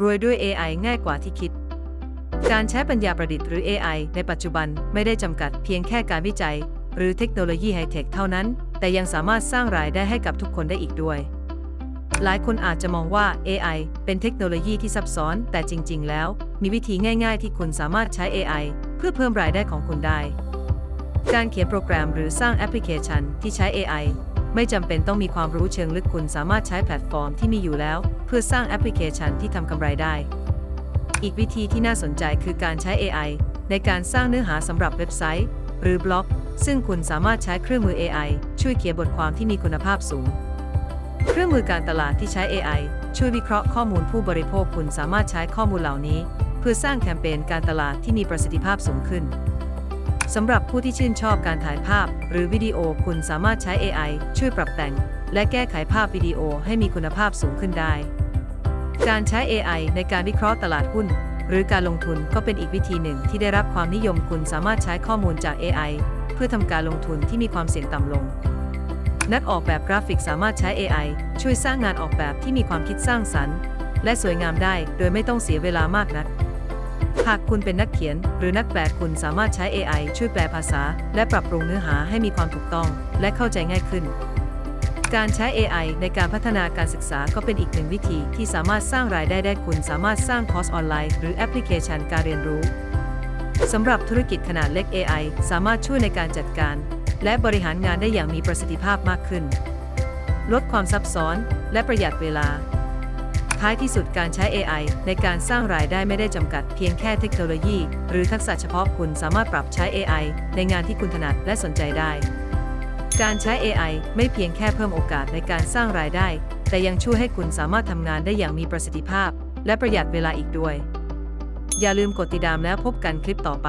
รวยด้วย AI ง่ายกว่าที่คิด การใช้ปัญญาประดิษฐ์หรือ AI ในปัจจุบันไม่ได้จำกัดเพียงแค่การวิจัย หรือเทคโนโลยีไฮเทคเท่านั้น แต่ยังสามารถสร้างรายได้ให้กับทุกคนได้อีกด้วย หลายคนอาจจะมองว่า AI เป็นเทคโนโลยีที่ซับซ้อน แต่จริง ๆ แล้ว มีวิธีง่าย ๆ ที่คุณสามารถใช้ AI เพื่อเพิ่มรายได้ของคุณได้ การเขียนโปรแกรมหรือสร้างแอปพลิเคชันที่ใช้ AI ไม่จำเป็นต้องมีความรู้เชิงลึกคุณสามารถใช้แพลตฟอร์มที่มีอยู่แล้วเพื่อสร้างแอปพลิเคชันที่ทำกำไรได้ อีกวิธีที่น่าสนใจคือการใช้ AI ในการสร้างเนื้อหาสำหรับเว็บไซต์ หรือบล็อก ซึ่งคุณสามารถใช้เครื่องมือ AI ช่วยเขียนบทความที่มีคุณภาพสูง เครื่องมือการตลาดที่ใช้ AI ช่วยวิเคราะห์ข้อมูลผู้บริโภคคุณสามารถใช้ข้อมูลเหล่านี้ เพื่อสร้างแคมเปญการตลาดที่มีประสิทธิภาพสูงขึ้น สำหรับผู้ที่ชื่นชอบการถ่ายภาพ หรือวิดีโอคุณสามารถใช้ AI ช่วยปรับแต่ง และแก้ไขภาพวิดีโอให้มีคุณภาพสูงขึ้นได้ การใช้ AI ในการวิเคราะห์ตลาดหุ้น หรือการลงทุนก็เป็นอีกวิธีหนึ่งที่ได้รับความนิยมคุณสามารถใช้ข้อมูลจาก AI เพื่อทำการลงทุนที่มีความเสี่ยงต่ำลง นักออกแบบกราฟิกสามารถใช้ AI ช่วยสร้างงานออกแบบที่มีความคิดสร้างสรรค์ และสวยงามได้ โดยไม่ต้องเสียเวลามากนัก หากคุณเป็นนักเขียน หรือนักแปลคุณสามารถใช้ AI ช่วยแปลภาษา และปรับปรุงเนื้อหาให้มีความถูกต้อง และเข้าใจง่ายขึ้น การใช้ AI ในการพัฒนาการศึกษาก็เป็นอีกหนึ่งวิธีที่สามารถสร้างรายได้ได้คุณสามารถสร้างคอร์สออนไลน์ หรือแอปพลิเคชันการเรียนรู้สำหรับธุรกิจขนาดเล็ก AI สามารถช่วยในการจัดการ และบริหารงานได้อย่างมีประสิทธิภาพมากขึ้น ลดความซับซ้อน และประหยัดเวลา ท้ายที่สุดการใช้ AI ในการสร้างรายได้ไม่ได้จำกัดเพียงแค่เทคโนโลยี หรือทักษะเฉพาะคุณสามารถปรับใช้ AI ในงานที่คุณถนัดและสนใจได้ การใช้ AI ไม่เพียงแค่เพิ่มโอกาสในการสร้างรายได้ แต่ยังช่วยให้คุณสามารถทำงานได้อย่างมีประสิทธิภาพ และประหยัดเวลาอีกด้วย อย่าลืมกดติดตามแล้วพบกันคลิปต่อไป